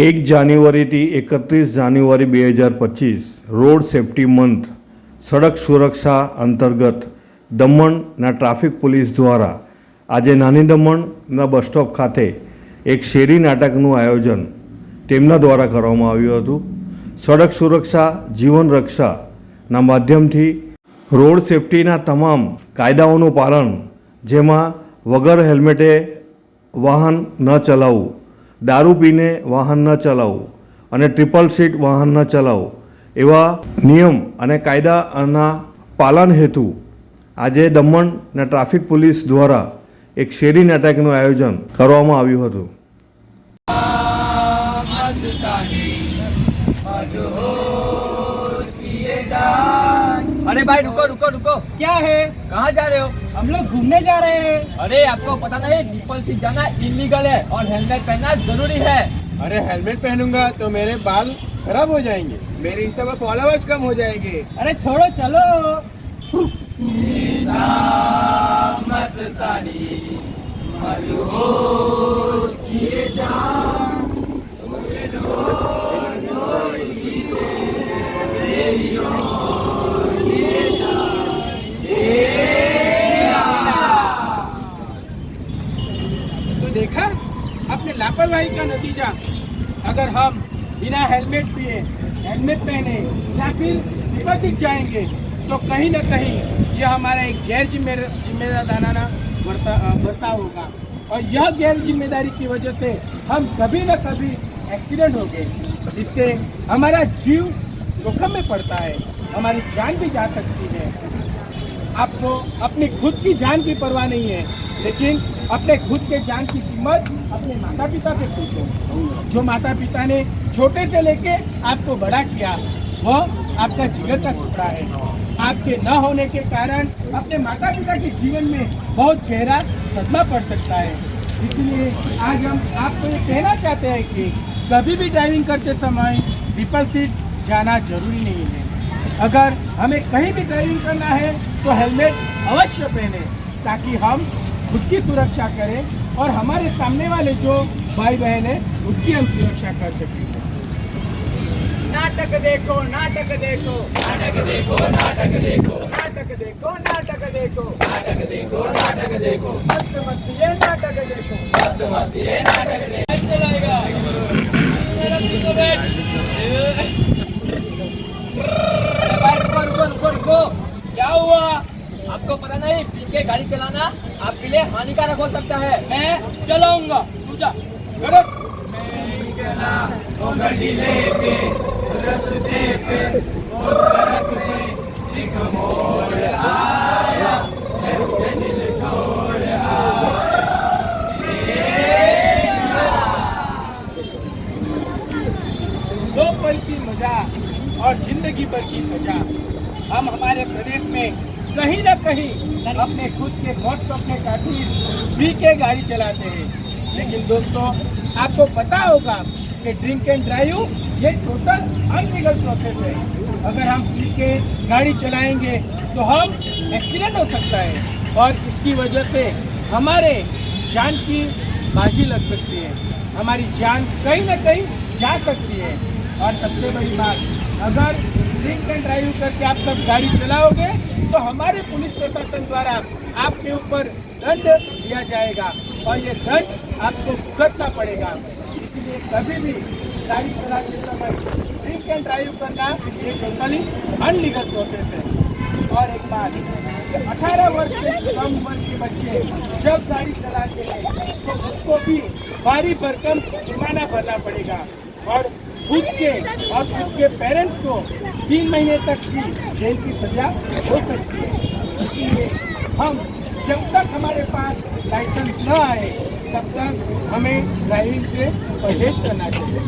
એક જાન્યુઆરીથી એકત્રીસ જાન્યુઆરી બે હજાર પચીસ, રોડ સેફ્ટી મંથ, સડક સુરક્ષા અંતર્ગત દમણના ટ્રાફિક પોલીસ દ્વારા આજે નાની દમણના બસ સ્ટોપ ખાતે એક શેરી નાટકનું આયોજન તેમના દ્વારા કરવામાં આવ્યું હતું. સડક સુરક્ષા, જીવન રક્ષાના માધ્યમથી રોડ સેફટીના તમામ કાયદાઓનું પાલન, જેમાં વગર હેલ્મેટે વાહન ન ચલાવવું દારૂ પીને વાહન ન ચલાવવું અને ટ્રિપલ સીટ વાહન ન ચલાવવું એવા નિયમ અને કાયદાના પાલન હેતુ આજે દમણ અને ટ્રાફિક પોલીસ દ્વારા એક શેરી એટેકનું આયોજન કરવામાં આવ્યું હતું. अरे भाई रुको रुको रुको। क्या है? कहाँ जा रहे हो? हम लोग घूमने जा रहे हैं। अरे आपको पता नहीं ट्रिपल सीट जाना इलीगल है और हेलमेट पहनना ज़रूरी है। अरे हेलमेट पहनूँगा तो मेरे बाल खराब हो जाएँगे। मेरे इंस्टा पर फॉलोअर्स कम हो जाएँगे। अरे छोड़ो चलो देखा अपने लापरवाही का नतीजा। अगर हम बिना हेलमेट पिए, हेलमेट पहने या फिर विपथित जाएँगे तो कहीं ना कहीं यह हमारा एक गैर जिम्मेदार जिम्मेदाराना बर्ताव होगा। और यह गैर ज़िम्मेदारी की वजह से हम कभी न कभी एक्सीडेंट हो गए। जिससे हमारा जीव जोखम में पड़ता है, हमारी जान भी जा सकती है। आपको अपनी खुद की जान की परवाह नहीं है। लेकिन अपने खुद के जान की कीमत अपने माता पिता पे पूछो जो माता पिता ने छोटे से लेके आपको बड़ा किया, वह आपका जिगर का टुकड़ा है। आपके न होने के कारण अपने माता पिता के जीवन में बहुत गहरा सदमा पड़ सकता है। इसलिए आज हम आपको ये कहना चाहते हैं कि कभी भी ड्राइविंग करते समय ट्रिपल सीट जाना ज़रूरी नहीं है। अगर हमें कहीं भी ड्राइविंग करना है तो हेलमेट अवश्य पहने, ताकि हम खुद की सुरक्षा करें और हमारे सामने वाले जो भाई बहन है उसकी हम सुरक्षा कर सकें। नाटक देखो नाटक देखो। नाटक देखो नाटक देखो। नाटक देखो नाटक देखो। नाटक देखो नाटक देखो। मस्त मस्त ये नाटक देखो। मस्त मस्त ये नाटक देखो। क्या हुआ? आपको पता नहीं पी के गाड़ी चलाना आपके लिए हानिकारक हो सकता है। मैं चलाऊँगा। पूजा दो पल की मज़ा और ज़िंदगी भर की सजा हम हमारे प्रदेश में कहीं ना कहीं अपने खुद के मौत को अपने खातिर पी के गाड़ी चलाते हैं। लेकिन दोस्तों, आपको पता होगा कि ड्रिंक एंड ड्राइव ये टोटल अनलीगल प्रोसेस है। अगर हम पी के गाड़ी चलाएँगे तो हम एक्सीडेंट हो सकता है और इसकी वजह से हमारे जान की बाजी लग सकती है। हमारी जान कहीं ना कहीं जा सकती है। और सबसे बड़ी बात, अगर ड्रिंक एंड ड्राइव करके आप सब गाड़ी चलाओगे तो हमारे पुलिस प्रशासन द्वारा आपके ऊपर दंड दिया जाएगा और ये दंड आपको भुगतना पड़ेगा इसलिए कभी भी गाड़ी चलाते समय ड्रिंक एंड ड्राइव करना ये टोटली अनलीगल प्रोसेस है और एक बात अठारह वर्ष से कम उम्र के बच्चे जब गाड़ी चलाते हैं तो उसको भी भारी भरकम जुर्माना भरना पड़ेगा और खुद के और खुद के पेरेंट्स को तीन महीने तक की जेल की सजा हो सकती है। इसलिए हम जब तक हमारे पास लाइसेंस न आए तब तक हमें ड्राइविंग से परहेज करना चाहिए।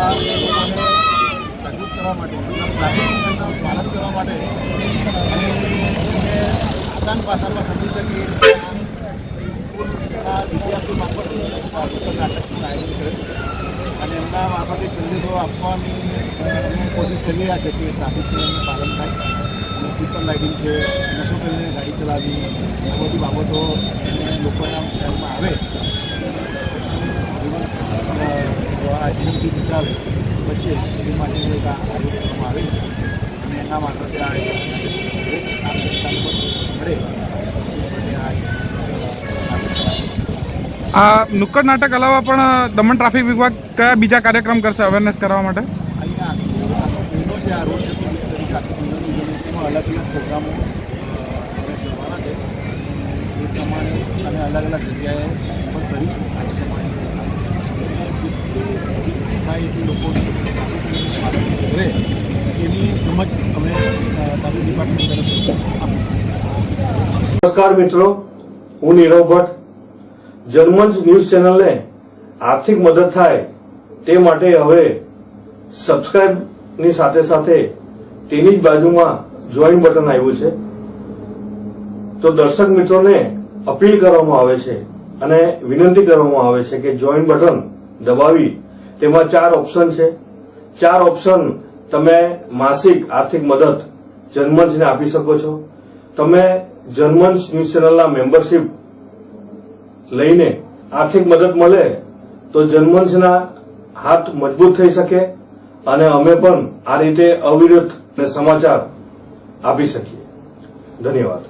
જાગૃત કરવા માટે પાલન કરવા માટે આસાન ભાષામાં સમજી શકીએ આ સ્કૂલના વિદ્યાર્થી મારફતે નાટકનું આયોજન અને એમના મારફતે સંદેશો આપવાની કોશિશ કરી રહ્યા છે કે ટ્રાફિક નિયમનું પાલન થાય અને સિસ્ટમ લાઇટિંગ છે નશો ગાડી ચલાવવી આ બધી બાબતો લોકોના ધ્યાનમાં આવે જીવન આ જીવનથી પછી વચ્ચે એ એક આ આવે અને એના માટે આ મળે આ નુક્કડ નાટક અલાવા પણ દમણ ટ્રાફિક વિભાગ કયા બીજા કાર્યક્રમ કરશે અવેરનેસ કરવા માટે અલગ અલગ પ્રોગ્રામો કરવાના છે એ પ્રમાણે અને અલગ અલગ જગ્યાએ પણ કરીશું આ પ્રમાણે એટલી લોકો રહે એની સમજ અમે તાલુકા ડિપાર્ટમેન્ટ તરફ નમસ્કાર મિત્રો, હું નીરવ ભટ્ટ. જર્મન્સ ન્યૂઝ ચેનલને આર્થિક મદદ થાય તે માટે હવે સબસ્ક્રાઇબની સાથે સાથે તેની જ બાજુમાં જોઈન બટન આવ્યું છે. તો દર્શક મિત્રોને અપીલ કરવામાં આવે છે અને વિનંતી કરવામાં આવે છે કે જોઈન બટન દબાવી તેમાં ચાર ઓપ્શન છે. ચાર ઓપ્શન તમે માસિક આર્થિક મદદ જન્મંચને આપી શકો છો. તમે જર્મન્સ ન્યૂઝ ચેનલના મેમ્બરશીપ લઈને આર્થિક મદદ મળે તો જર્મન્સના હાથ મજબૂત થઈ શકે અને અમે પણ આ રીતે અવિરત સમાચાર આપી શકીએ. ધન્યવાદ.